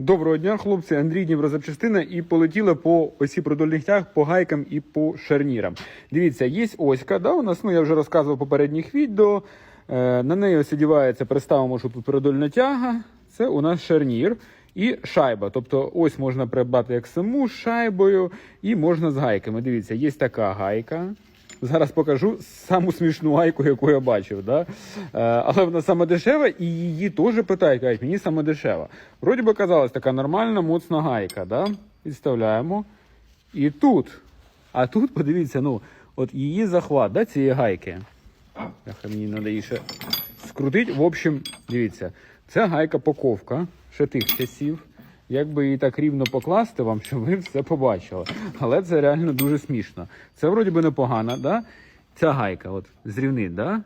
Доброго дня, хлопці. Андрій Дніпрозапчастина і полетіли по осі продольних тяг, по гайкам і по шарнірам. Дивіться, є оська, да, у нас, ну я вже розказував попередніх відео. Е, на неї ось одівається, представимо, що тут продольна тяга. Це у нас шарнір і шайба. Тобто ось можна придбати як саму шайбою, і можна з гайками. Дивіться, є така гайка. Зараз покажу саму смішну гайку, яку я бачив. Да? Е, але вона саме дешева, і її теж питають, кажуть, мені саме дешева. Вроді би казалось, така нормальна, моцна гайка. Да? Відставляємо. І тут. А тут, подивіться, ну, от її захват да, цієї гайки. Мені треба її. В общем, дивіться, це гайка поковка ще тих часів. Як би її так рівно покласти вам, щоб ви все побачили. Але це реально дуже смішно. Це вроді би непогано, да? Ця гайка, от, зрівнить, да?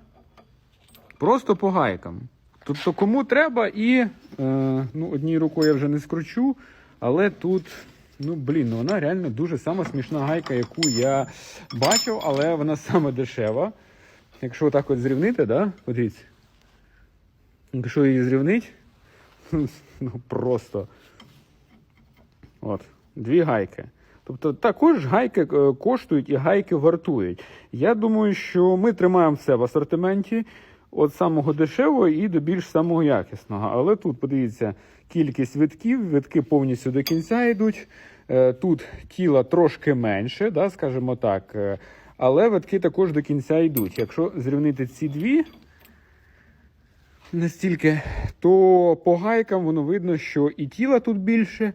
Просто по гайкам. Тобто, кому треба, і е, ну, однією рукою я вже не скручу, але тут, ну блін, ну вона реально дуже сама смішна гайка, яку я бачив, але вона саме дешева. Якщо так от зрівнити, да? Подивіться. Якщо її зрівнить, ну просто. От, дві гайки. Тобто також гайки е, коштують і гайки вартують. Я думаю, що ми тримаємо все в асортименті від самого дешевого і до більш самого якісного. Але тут, подивіться, кількість витків, витки повністю до кінця йдуть. Е, Тут тіла трошки менше, да, скажімо так. е, Але витки також до кінця йдуть. Якщо зрівнити ці дві, настільки, то по гайкам воно видно, що і тіла тут більше,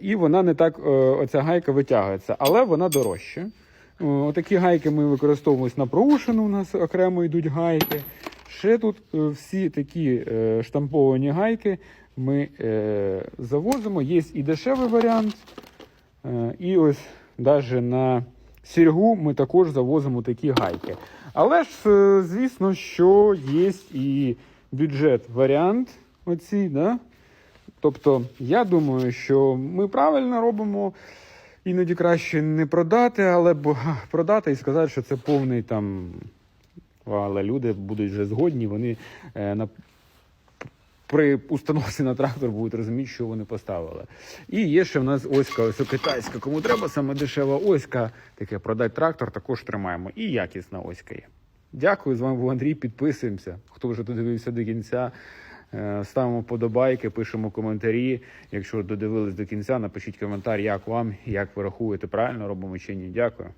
і вона не так, е, оця гайка витягується, але вона дорожча. Е, Отакі гайки ми використовуємо на проушину, у нас окремо йдуть гайки. Ще тут е, всі такі е, штамповані гайки ми е, завозимо. Є і дешевий варіант, е, і ось навіть на сільгу ми також завозимо такі гайки. Але ж, е, звісно, що є і бюджет варіант. Оці, да? Тобто, я думаю, що ми правильно робимо. Іноді краще не продати, але продати і сказати, що це повний там. Але люди будуть вже згодні, вони е, на, при установці на трактор будуть розуміти, що вони поставили. І є ще в нас оська, ось китайська. Кому треба саме дешева оська, таке продати трактор, також тримаємо. І якісна оська є. Дякую, з вами був Андрій. Підписуємося. Хто вже додивився до кінця. Е, Ставимо подобайки, пишемо коментарі. Якщо додивились до кінця, напишіть коментар, як вам, як ви рахуєте, правильно робимо чи ні. Дякую.